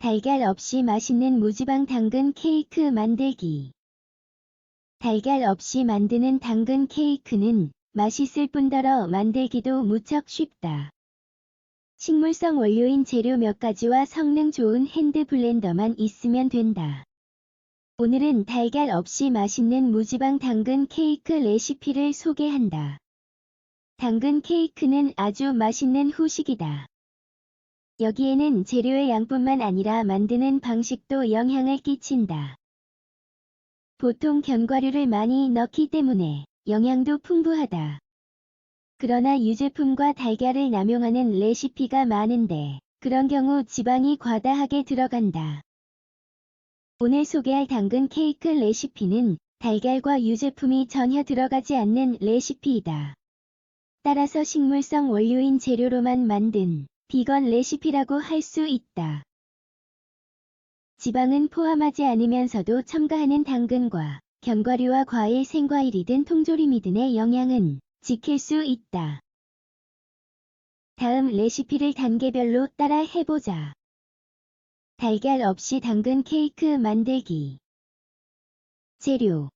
달걀 없이 맛있는 무지방 당근 케이크 만들기. 달걀 없이 만드는 당근 케이크는 맛있을 뿐더러 만들기도 무척 쉽다. 식물성 원료인 재료 몇 가지와 성능 좋은 핸드 블렌더만 있으면 된다. 오늘은 달걀 없이 맛있는 무지방 당근 케이크 레시피를 소개한다. 당근 케이크는 아주 맛있는 후식이다. 여기에는 재료의 양뿐만 아니라 만드는 방식도 영향을 끼친다. 보통 견과류를 많이 넣기 때문에 영양도 풍부하다. 그러나 유제품과 달걀을 남용하는 레시피가 많은데 그런 경우 지방이 과다하게 들어간다. 오늘 소개할 당근 케이크 레시피는 달걀과 유제품이 전혀 들어가지 않는 레시피이다. 따라서 식물성 원료인 재료로만 만든 비건 레시피라고 할 수 있다. 지방은 포함하지 않으면서도 첨가하는 당근과 견과류와 과일, 생과일이든 통조림이든의 영양은 지킬 수 있다. 다음 레시피를 단계별로 따라 해보자. 달걀 없이 당근 케이크 만들기. 재료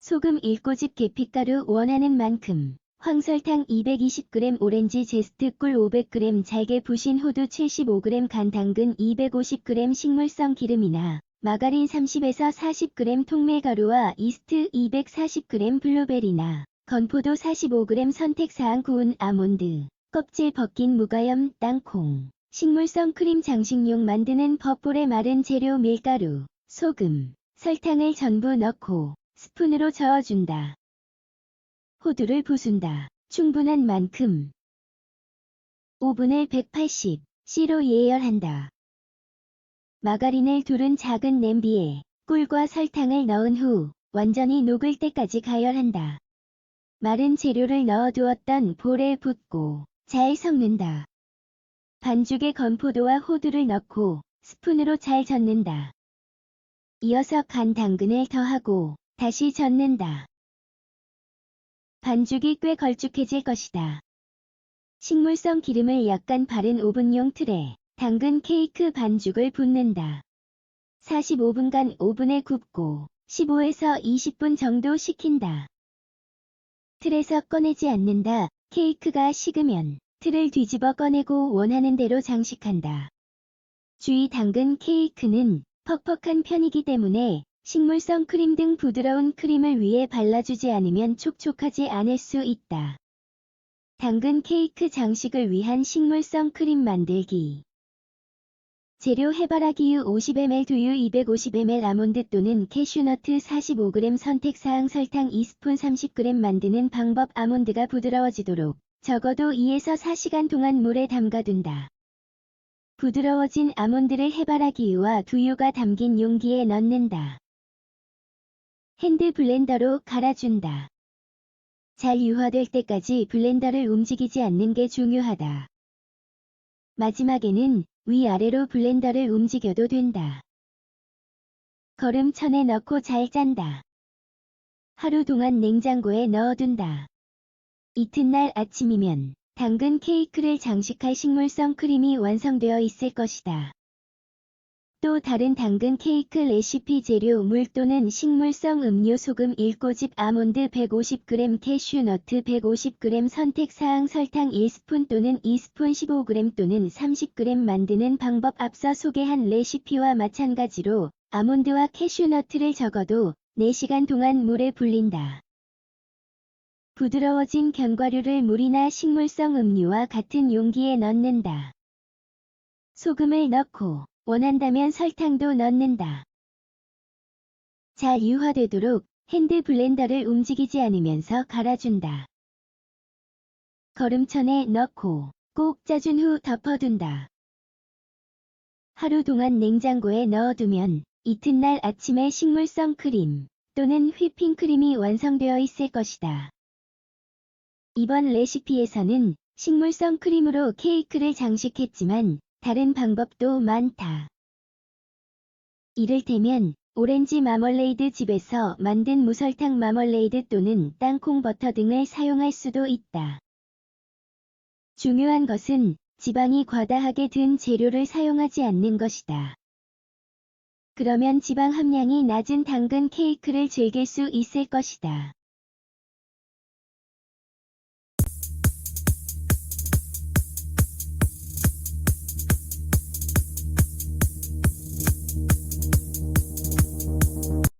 소금 1꼬집 계피가루 원하는 만큼 황설탕 220g 오렌지 제스트 꿀 500g 잘게 부신 호두 75g 간 당근 250g 식물성 기름이나 마가린 30에서 40g 통밀가루와 이스트 240g 블루베리나 건포도 45g 선택사항 구운 아몬드 껍질 벗긴 무가염 땅콩 식물성 크림 장식용 만드는 법볼에 마른 재료 밀가루 소금 설탕을 전부 넣고 스푼으로 저어준다. 호두를 부순다. 충분한 만큼. 오븐을 180C로 예열한다. 마가린을 두른 작은 냄비에 꿀과 설탕을 넣은 후 완전히 녹을 때까지 가열한다. 마른 재료를 넣어 두었던 볼에 붓고 잘 섞는다. 반죽에 건포도와 호두를 넣고 스푼으로 잘 젓는다. 이어서 간 당근을 더하고 다시 젓는다. 반죽이 꽤 걸쭉해질 것이다. 식물성 기름을 약간 바른 오븐용 틀에 당근 케이크 반죽을 붓는다. 45분간 오븐에 굽고 15에서 20분 정도 식힌다. 틀에서 꺼내지 않는다. 케이크가 식으면 틀을 뒤집어 꺼내고 원하는 대로 장식한다. 주의 당근 케이크는 퍽퍽한 편이기 때문에 식물성 크림 등 부드러운 크림을 위에 발라주지 않으면 촉촉하지 않을 수 있다. 당근 케이크 장식을 위한 식물성 크림 만들기 재료 해바라기유 50ml 두유 250ml 아몬드 또는 캐슈너트 45g 선택사항 설탕 2스푼 30g 만드는 방법 아몬드가 부드러워지도록 적어도 2에서 4시간 동안 물에 담가둔다. 부드러워진 아몬드를 해바라기유와 두유가 담긴 용기에 넣는다. 핸드 블렌더로 갈아준다. 잘 유화될 때까지 블렌더를 움직이지 않는 게 중요하다. 마지막에는 위아래로 블렌더를 움직여도 된다. 거름천에 넣고 잘 짠다. 하루 동안 냉장고에 넣어둔다. 이튿날 아침이면 당근 케이크를 장식할 식물성 크림이 완성되어 있을 것이다. 또 다른 당근 케이크 레시피 재료 물 또는 식물성 음료 소금 1꼬집 아몬드 150g 캐슈너트 150g 선택사항 설탕 1스푼 또는 2스푼 15g 또는 30g 만드는 방법 앞서 소개한 레시피와 마찬가지로 아몬드와 캐슈너트를 적어도 4시간 동안 물에 불린다. 부드러워진 견과류를 물이나 식물성 음료와 같은 용기에 넣는다. 소금을 넣고 원한다면 설탕도 넣는다. 잘 유화되도록 핸드 블렌더를 움직이지 않으면서 갈아준다. 거름천에 넣고 꼭 짜준 후 덮어둔다. 하루 동안 냉장고에 넣어두면 이튿날 아침에 식물성 크림 또는 휘핑크림이 완성되어 있을 것이다. 이번 레시피에서는 식물성 크림으로 케이크를 장식했지만 다른 방법도 많다. 이를테면 오렌지 마멀레이드 집에서 만든 무설탕 마멀레이드 또는 땅콩 버터 등을 사용할 수도 있다. 중요한 것은 지방이 과다하게 든 재료를 사용하지 않는 것이다. 그러면 지방 함량이 낮은 당근 케이크를 즐길 수 있을 것이다.